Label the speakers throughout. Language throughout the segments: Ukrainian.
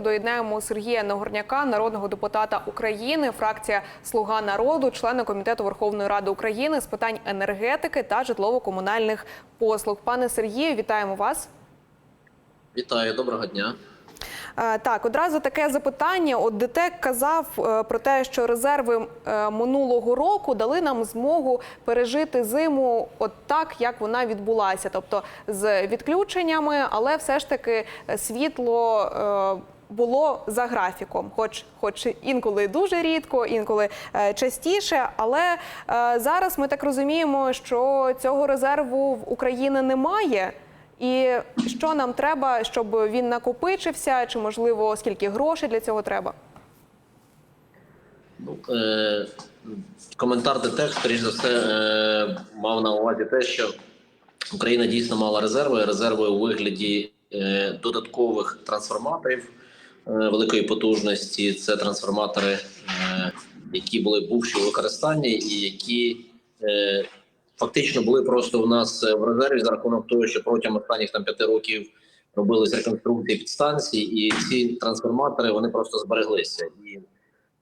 Speaker 1: Доєднаємо Сергія Нагорняка, народного депутата України, фракція Слуга народу, члена комітету Верховної Ради України з питань енергетики та житлово-комунальних послуг. Пане Сергію, вітаємо вас.
Speaker 2: Вітаю, доброго дня.
Speaker 1: Е, Так, одразу таке запитання. От ДТЕК казав е, про те, що резерви е, минулого року дали нам змогу пережити зиму от так, як вона відбулася, тобто з відключеннями, але все ж таки світло. Було за графіком, хоч, хоч інколи дуже рідко, інколи е, частіше. Але е, зараз ми так розуміємо, що цього резерву в Україні немає. І що нам треба, щоб він накопичився, чи можливо скільки грошей для цього треба?
Speaker 2: Ну, е, коментар ДТЕК, скоріш за все, е, мав на увазі те, що Україна дійсно мала резерви. Резерви у вигляді е, додаткових трансформаторів великої потужності. Це трансформатори, е, які були бувші у використанні, і які е, фактично були просто у нас в резерві за рахунок того, що протягом останніх там п'яти років робились реконструкції підстанцій, і ці трансформатори вони просто збереглися. І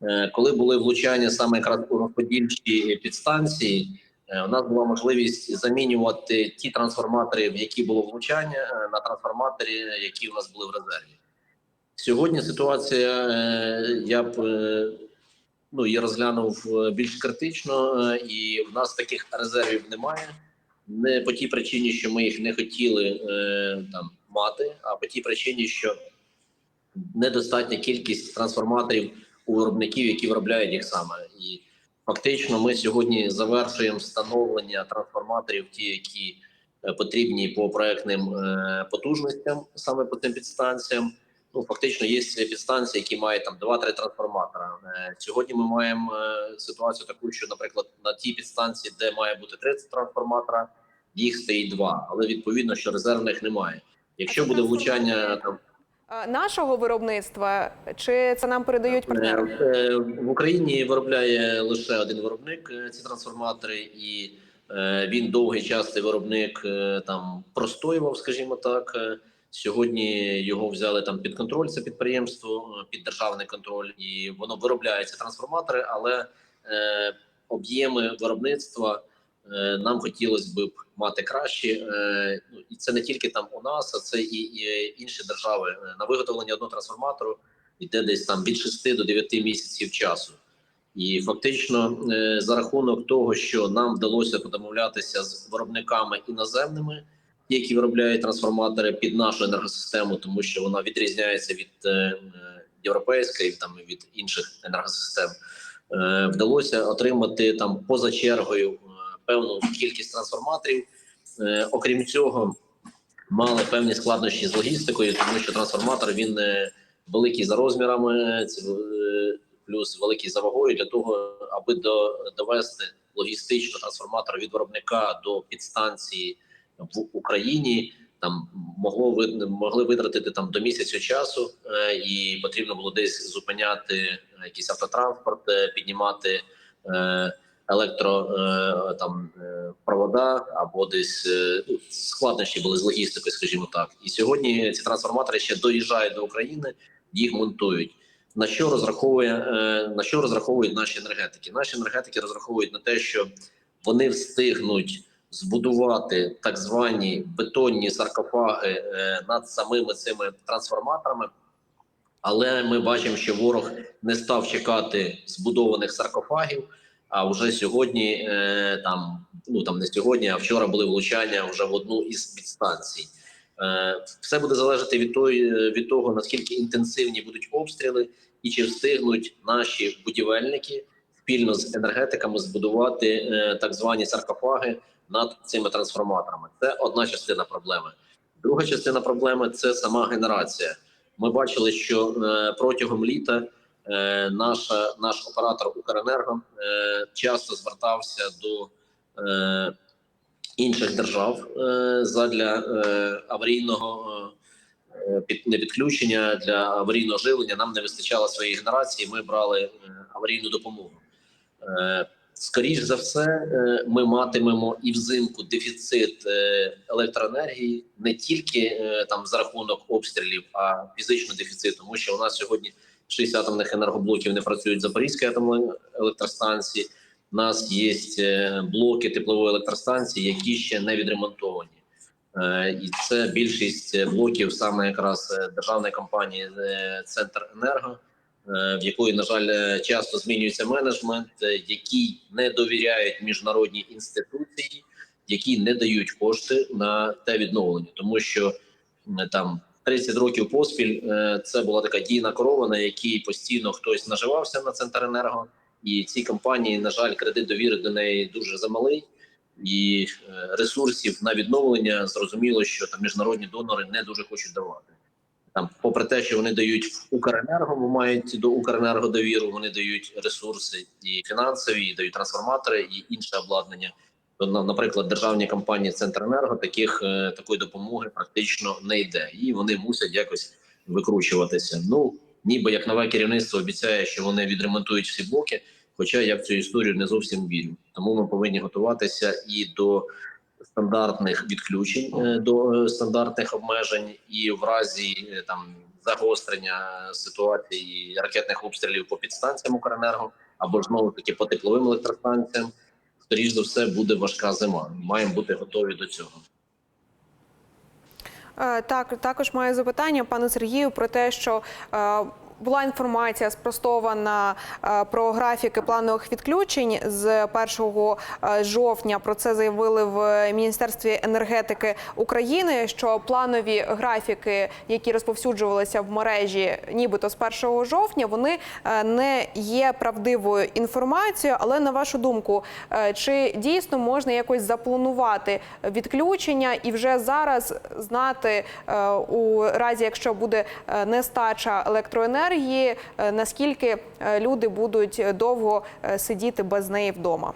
Speaker 2: Е, коли були влучання саме якраз у розподільчі підстанції, е, у нас була можливість замінювати ті трансформатори, в які було влучання, е, на трансформаторі, які у нас були в резерві. Сьогодні ситуація е, я б е, ну, я розглянув е, більш критично, і в нас таких резервів немає. Не по тій причині, що ми їх не хотіли там мати, а по тій причині, що недостатня кількість трансформаторів у виробників, які виробляють їх саме. І фактично, ми сьогодні завершуємо встановлення трансформаторів, ті, які потрібні по проектним потужностям, саме по цим підстанціям. Ну, фактично, є підстанції, які мають там 2-3 трансформатора. Е, Сьогодні ми маємо е, ситуацію таку, що, наприклад, на тій підстанції, де має бути 30 трансформатора, їх стоїть два, але відповідно, що резервних немає. Якщо буде влучання там
Speaker 1: Е, Нашого виробництва чи це нам передають партнери?
Speaker 2: В Україні виробляє лише один виробник ці трансформатори, і він довгий час цей виробник там простоював, скажімо так. Сьогодні його взяли там під контроль, це підприємство, е, під державний контроль, і воно виробляє ці трансформатори, але е, об'єми виробництва е, нам хотілося б мати кращі. Е, ну, і це не тільки там у нас, а це і, і інші держави. Е, На виготовлення одного трансформатору йде десь там від 6 до 9 місяців часу. І фактично, е, за рахунок того, що нам вдалося подомовлятися з виробниками іноземними, які виробляють трансформатори під нашу енергосистему, тому що вона відрізняється від е, е, європейської там від інших енергосистем, е, вдалося отримати там поза чергою певну кількість трансформаторів. Окрім цього, мали певні складнощі з логістикою, тому що трансформатор він великий за розмірами, плюс великий за вагою для того, аби до, довести логістично трансформатор від виробника до підстанції в Україні. Там могло могли витратити там до місяця часу, е, і потрібно було десь зупиняти якийсь автотранспорт, е, піднімати е, електро е, там е, провода або десь е, ну, складнощі були з логістикою, скажімо так. І сьогодні ці трансформатори ще доїжджають до України, їх монтують. На що розраховує е, на що розраховують наші енергетики? Наші енергетики розраховують на те, що вони встигнуть збудувати так звані бетонні саркофаги е, над самими цими трансформаторами. Але ми бачимо, що ворог не став чекати збудованих саркофагів. А вже сьогодні, е, там ну там не сьогодні, а вчора були влучання вже в одну із підстанцій. Е, все буде залежати від той, від того наскільки інтенсивні будуть обстріли, і чи встигнуть наші будівельники спільно з енергетиками збудувати е, так звані саркофаги над цими трансформаторами. Це одна частина проблеми. Друга частина проблеми це сама генерація. Ми бачили, що е, протягом літа е, наша наш оператор Укренерго часто звертався до інших держав задля аварійного підключення для аварійного живлення. Нам не вистачало своєї генерації. Ми брали аварійну допомогу. Е, Скоріш за все, е, ми матимемо і взимку дефіцит е, електроенергії не тільки там за рахунок обстрілів, а фізично дефіцит, тому що у нас сьогодні 6 атомних енергоблоків не працюють в Запорізькій атомній електростанції. У нас є блоки теплової електростанції, які ще не відремонтовані. І це більшість блоків саме якраз державної компанії Центр Енерго, в якої, на жаль, е, часто змінюється менеджмент, е, які не довіряють міжнародній інституції, які не дають кошти на те відновлення, тому що там 30 років поспіль е, це була така дійна корова, на якій постійно хтось наживався на Центренерго, і ці компанії, на жаль, кредит довіри до неї дуже замалий. І е, ресурсів на відновлення зрозуміло, що там міжнародні донори не дуже хочуть давати. Там, попри те, що вони дають Укренерго, бо мають до Укренерго довіру, вони дають ресурси і фінансові, і дають трансформатори і інше обладнання. Наприклад, державні компанії Центренерго таких е, такої допомоги практично не йде, і вони мусять якось викручуватися. Ну ніби як нове керівництво обіцяє, що вони відремонтують всі блоки. Хоча я в цю історію не зовсім вірю. Тому ми повинні готуватися і до стандартних відключень, е, до е, стандартних обмежень, і в разі е, там загострення ситуації ракетних обстрілів по підстанціям Укренерго або ж знову таки по тепловим електростанціям. Скоріш за все буде важка зима. Маємо бути готові до цього.
Speaker 1: Так, також маю запитання пану Сергію про те, що була інформація спростована е, про графіки планових відключень з 1 е, жовтня. Про це заявили в Міністерстві енергетики України. Що планові графіки, які розповсюджувалися в мережі, нібито з 1 жовтня, вони е, не є правдивою інформацією. Але на вашу думку, чи дійсно можна якось запланувати відключення і вже зараз знати у разі, якщо буде нестача електроенергії, е, наскільки е, люди будуть довго е, сидіти без неї вдома?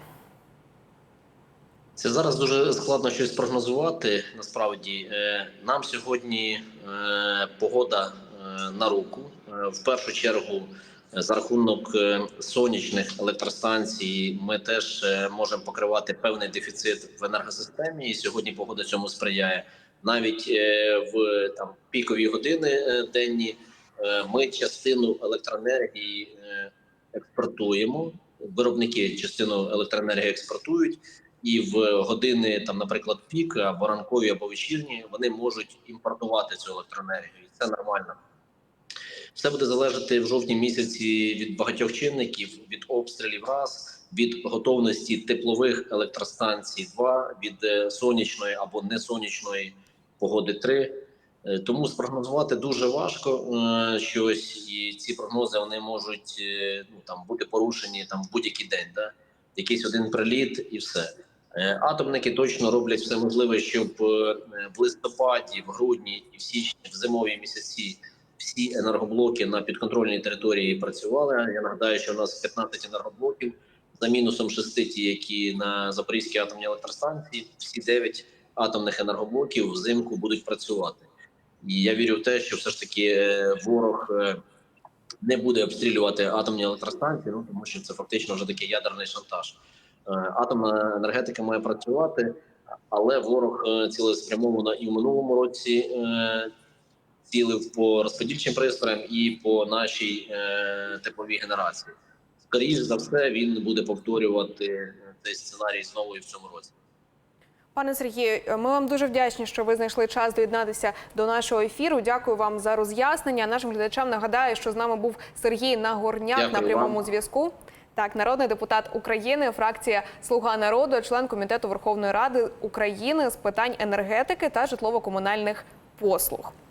Speaker 2: Це зараз дуже складно щось прогнозувати. Насправді нам сьогодні погода на руку. В першу чергу, за рахунок сонячних електростанцій, ми теж можемо покривати певний дефіцит в енергосистемі. І сьогодні погода цьому сприяє. Навіть в там пікові години денні ми частину електроенергії е, експортуємо. Виробники частину електроенергії експортують і в години там, наприклад, пік або ранкові, або вечірні, вони можуть імпортувати цю електроенергію. І Це нормально. Все буде залежати в жовтні місяці від багатьох чинників: від обстрілів раз, від готовності теплових електростанцій, два, від е, сонячної або несонячної погоди три. Е, Тому спрогнозувати дуже важко е, щось, і ці прогнози вони можуть е, ну там бути порушені там будь-який день. Да? Якийсь один приліт і все. Атомники точно роблять все можливе, щоб в листопаді, в грудні і в січні, в зимові місяці всі енергоблоки на підконтрольній території працювали. Я нагадаю, що у нас 15 енергоблоків за мінусом 6 ті, які на Запорізькій атомній електростанції, всі 9 атомних енергоблоків взимку будуть працювати. І я вірю в те, що все ж таки е, ворог е, не буде обстрілювати атомні електростанції, ну тому що це фактично вже такий ядерний шантаж. Е, Атомна енергетика має працювати, але ворог цілеспрямовано і в минулому році цілив по розподільчим пристроям і по нашій тепловій генерації. Скоріше за все, він буде повторювати цей сценарій знову і в цьому році.
Speaker 1: Пане Сергію, ми вам дуже вдячні, що ви знайшли час доєднатися до нашого ефіру. Дякую вам за роз'яснення. Нашим глядачам нагадаю, що з нами був Сергій Нагорняк
Speaker 2: Дякую
Speaker 1: на прямому зв'язку. Так, народний депутат України, фракція Слуга народу, член комітету Верховної Ради України з питань енергетики та житлово-комунальних послуг.